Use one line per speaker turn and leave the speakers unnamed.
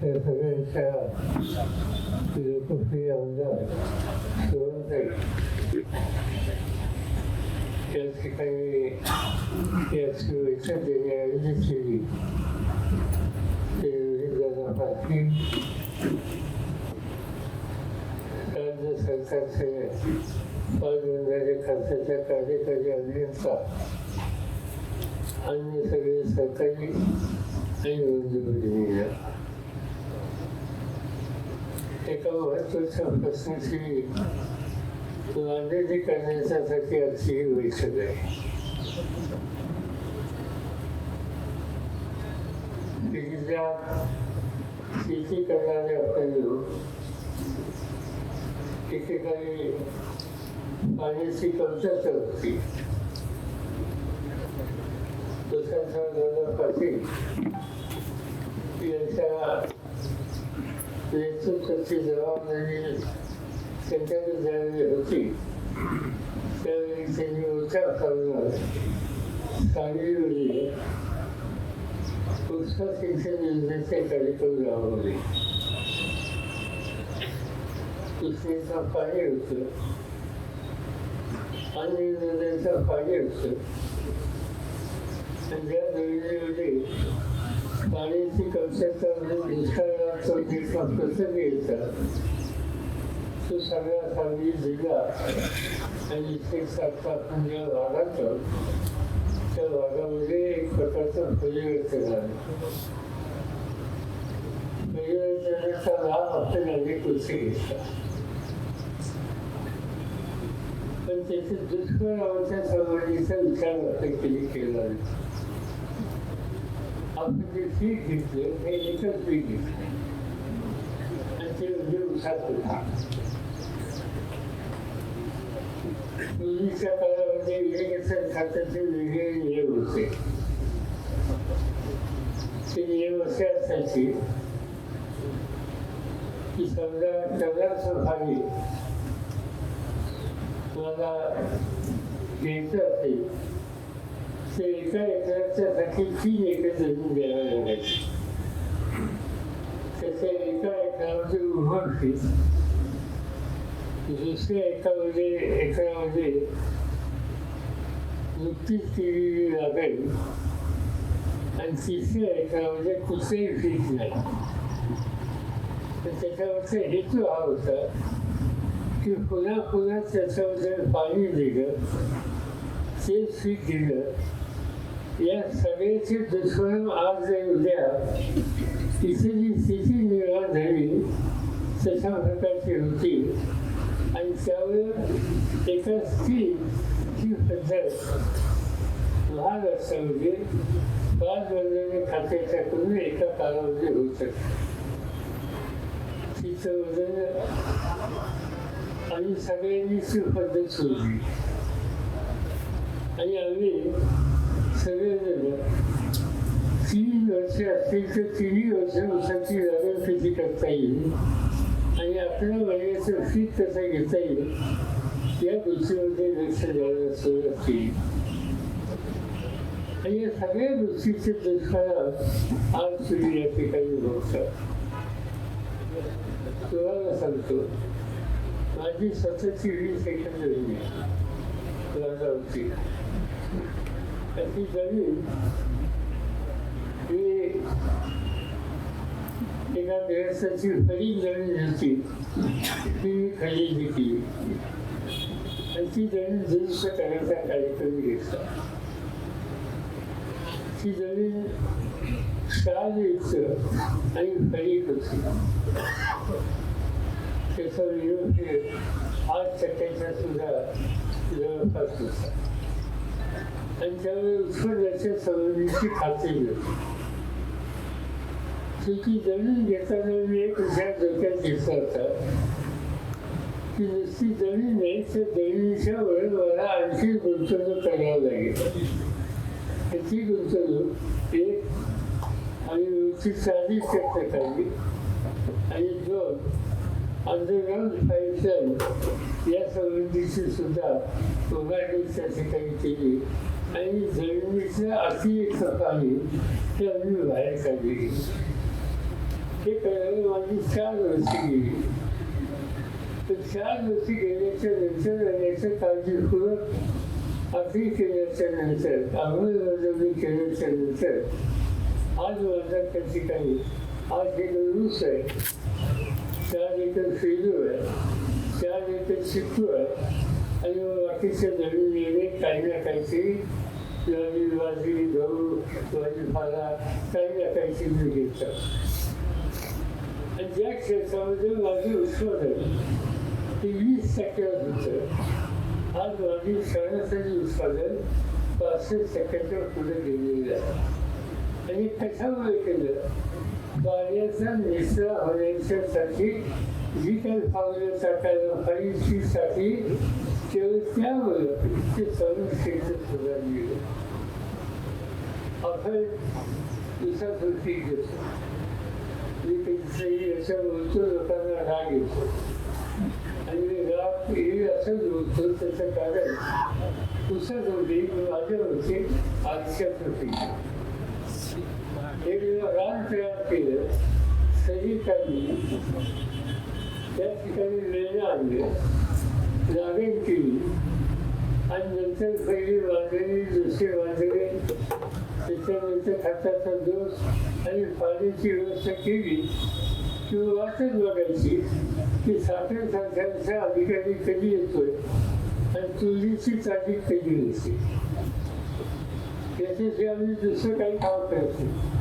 त्या सगळ्यांच्या लोकप्रिय आमदार सुवर्ण या ठिकाणी या देण्याऐवजी केली ते दादा पाटील राज्य सरकारचे पाचवंदाचे खर्चाच्या कार्यकारी अभियंता अन्य सगळे सरकारी आणि नोंदणी एका महत्त्वाच्या प्रश्नाची मांडणी करण्यासाठी आजची ही बैठक आहे. जिल्ह्यात शेती करणारे आपले ठिकठिकाणी पाण्याची कमतरता होती. दुसऱ्या दादा पाटील यांच्या जबाबदारी त्यांच्याकडे होती. त्यावेळी त्यांनी विचार करून शिक्षण योजनेचे कार्यक्रम राबवले. पाणी होतं आणि नद्यांचं पाणी होतं आणि त्या पाण्याची कमतरता म्हणजे दुष्काळाचा जितका प्रसंग येतात तो सगळा सांगली जिल्हा आणि सात ज्या भागात त्या भागामध्ये एक प्रकारचं परिवर्तन झालं. परिवर्तनाचा लाभ आपण अनेक गोष्टी घेतला. पण त्याचे दुष्परिणामाच्या संबंधीचा विचार आपण कधी केला नाही. आपण जे पीक घेतलं हे एकच पीक घेतलं. आणि ते म्हणजे होता पूर्वीच्या काळामध्ये इरिगेशन खात्याचे वेगळे होते. ते नियम असे असायचे की समजा जगाचं पाणी घ्यायचं असेल तर एका एकराच्या एकराच्यासाठी तीन एकर जमीन द्यावी लागायची त्याच्या एका एकरामध्ये उभं फीस दुसऱ्या एकामध्ये एकरामध्ये नुकतीच केलेली लागेल आणि तिसऱ्या एकरामध्ये कुठेही पीक नाही तर त्याच्यावरचा हेतू हा होता की पुन्हा पुन्हा त्याच्यामध्ये पाणी दिलं ते पीक दिलं या सगळ्याचे दुष्परिणाम आज उद्या तिथे जी स्थिती निर्माण झाली. तशा प्रकारची होती. आणि त्यावर एका स्त्री ही पद्धत लहान असता पाच वर्गाने खात्याच्या करून एका कालावधी होऊ शकते तिचं वजन आणि सगळ्यांनी ती पद्धत सोडली आणि आम्ही सगळेजण तीन वर्ष असतील तर तिन्ही वर्ष उसाची लागण कशी करता येईल आणि आपल्या वयाचं पीक कसं घेता येईल या गोष्टीमध्ये लक्ष द्यायला सुरुवात केली आणि या सगळ्या गोष्टीचे दुष्काळ आज तुम्ही या ठिकाणी बघतात तुम्हाला सांगतो माझी स्वतःची वीस एकर जमीन आहे लाजावरची ही एका गृहस्थाची खरी जमीन होती ती मी खरेदी केली आणि ती जमीन दुरुस्त करण्याचा कार्यक्रम घेतला ती जमीन शाळेच आणि खरी होती त्याचा विरोध आठ टक्क्याचा सुद्धा जवळपास होता आणि त्यामुळे उत्पन्नाच्या संबंधीची खात्री मिळते. शेती जमीन घेताना मी एक विचार डोक्यात घेतला होता की नुसती जमीन नाही तर जमिनीच्या वर मला आणखी गुंतवणूक करावं लागेल. ती गुंतवणूक? एक आणि वृत्ती चाळीस टक्के काढली आणि दोन अंडरग्राऊंड पाईपलाईन या संबंधीची सुद्धा उभारणी त्या ठिकाणी केली. आणि जमिनीचं एक सकाळी ते आम्ही बाहेर काढली. हे करायला माझी चार वर्ष गेली तर चार वर्षी गेल्याच्यानंतर याचं काळजीपूर्वक अगदी केल्याच्यानंतर अंमलबजावणी केल्याच्यानंतर आज माझा त्या ठिकाणी आज हे रूस आहे. चार एकर फेजू आहे चार एकर चिकू आहे आणि बाकीच्या नवीन येणे काही ना काहीतरी ज्वारी बाजरी गहू भाजीपाला काही ना काहीतरी मी घेतो आणि ज्या क्षेत्रामध्ये माझं उत्पादन ते वीस टक्क्यावर होतं आज माझी सरासरी उत्पादन पासष्ट टक्क्याच्या पुढे गेलेलं आहे आणि कशामुळे केलं? पाण्याचा निचरा होण्याच्यासाठी जी काही पावलं टाकायला पाहिजे साठी केवळ त्यामुळं ते सर्व क्षेत्र सुधारली आपण दुसरा पीक घेतो. मी कधीतरी याच्या बोलतो लोकांना राग येतो. आणि राग हे असं बोलतो त्याचं कारण पुस्तक होती माझ्या होते आयुष्याचं पीक एक रान तयार केलं सैनिकांनी त्या ठिकाणी लेणं आणले लागण केली. आणि नंतर पहिली बांधणी दुसरी बांधणी त्याच्यानंतर खताचा डोस आणि पाण्याची व्यवस्था केली. किंवा वाटच बघायची की साखर कारखान्याचा अधिकारी कधी येतोय आणि तुळशीची तारीख कधी येते याच्याशी आम्ही दुसरं काही काम करत नाही